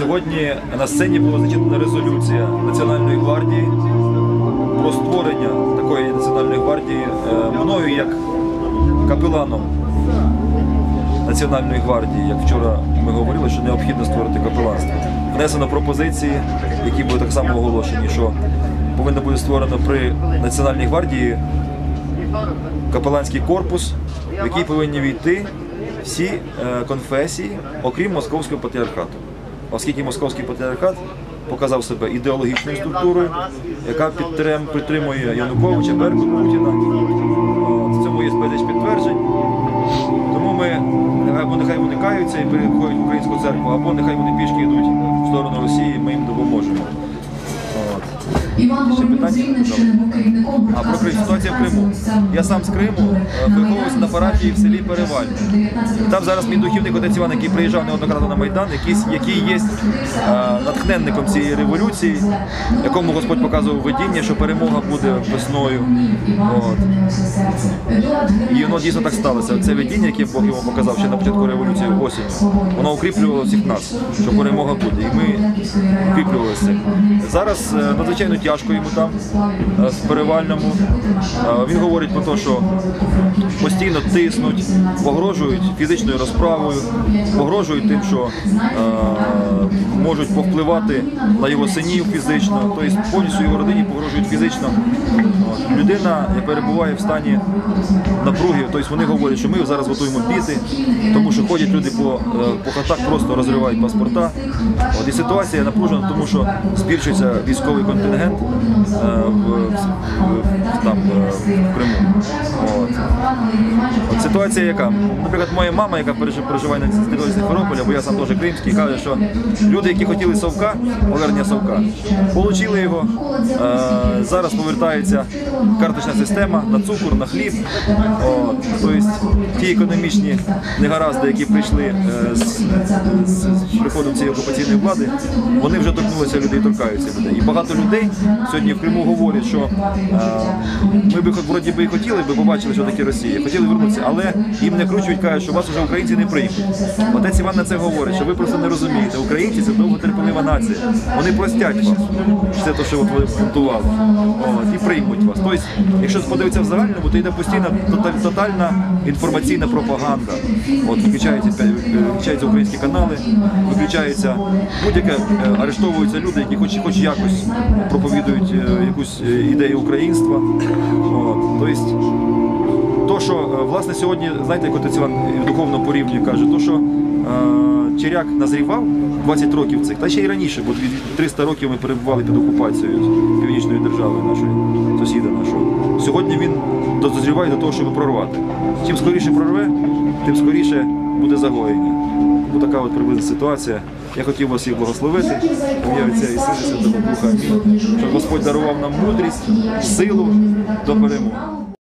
Сьогодні на сцені була зачитана резолюція Національної гвардії про створення такої національної гвардії е, мною як капеланом Національної гвардії, як вчора ми говорили, що необхідно створити капеланство. Внесено пропозиції, які були так само оголошені, що повинно бути створено при Національній гвардії капеланський корпус, в який повинні війти всі е, конфесії, окрім московського патріархату. Оскільки московський патріархат показав себе ідеологічною структурою, яка підтрим, підтримує Януковича, Берку, Путіна. В цьому є безліч підтверджень. Тому ми або нехай уникаються і переходять в українську церкву, або нехай вони пішки йдуть Керівником А про Крим, ситуація в Криму. Я сам з Криму, е, виховувався на парафії в селі Перевальне. Там зараз мій духівник отець Іван, який приїжджав неоднократно на Майдан, який є е, натхненником цієї революції, якому Господь показував видіння, що перемога буде весною. От. І воно дійсно так сталося. Це видіння, яке Бог йому показав ще на початку революції осінню, воно укріплювало всіх нас, що перемога буде. І ми укріплювалися. Зараз е, надзвичайно тяжко йому там, е, в перевальному. Е, Він говорить про те, що постійно тиснуть, погрожують фізичною розправою, погрожують тим, що е, можуть повпливати на його синів фізично, тобто повністю його родині погрожують фізично. Людина перебуває в стані напруги, тобто вони говорять, що ми зараз готуємо біти, тому що ходять люди по, е, по хатах, просто розривають паспорта. От, і ситуація напружена, тому що збільшується військовий контингент е, в, в, в- там, е, в Криму. От. От ситуація яка? Наприклад, моя мама, яка проживає на території Сімферополя, бо я сам теж кримський, каже, що люди, які хотіли совка, повернення совка, отримали його. Зараз повертається карточна система на цукор, на хліб. Тобто ті економічні негаразди, які прийшли е, з, з, приходом цієї окупаційної влади, вони вже торкнулися людей, торкаються людей. І багато людей сьогодні в Криму говорять, що е, ми би вроді би і хотіли би побачили, що таке Росія, хотіли вернутися, але їм не кручують, кажуть, що вас вже українці не приймуть. Отець Іван на це говорить, що ви просто не розумієте. Українці це довготерпелива нація. Вони простять вас. Це те, що ви бунтували. От, і приймуть вас. Тобто, якщо подивитися в загальному, то йде постійна тотальна інформаційна пропаганда. От виключаються, виключаються українські канали, виключаються будь-яке е, арештовуються люди, які хоч, хоч якось проповідують е, якусь е, ідею українства. От, тобто, то, що власне сьогодні, знаєте, як отець Іван в духовному порівнює каже, то що Черяк назрівав 20 років цих, та ще й раніше, бо 300 років ми перебували під окупацією північної держави нашої, сусіда нашого. Сьогодні він дозріває до того, щоб прорвати. Чим скоріше прорве, тим скоріше буде загоєння. Ось така от приблизна ситуація. Я хотів вас всіх благословити, Отця і Сина Святого Духа. Щоб Господь дарував нам мудрість, силу до перемоги.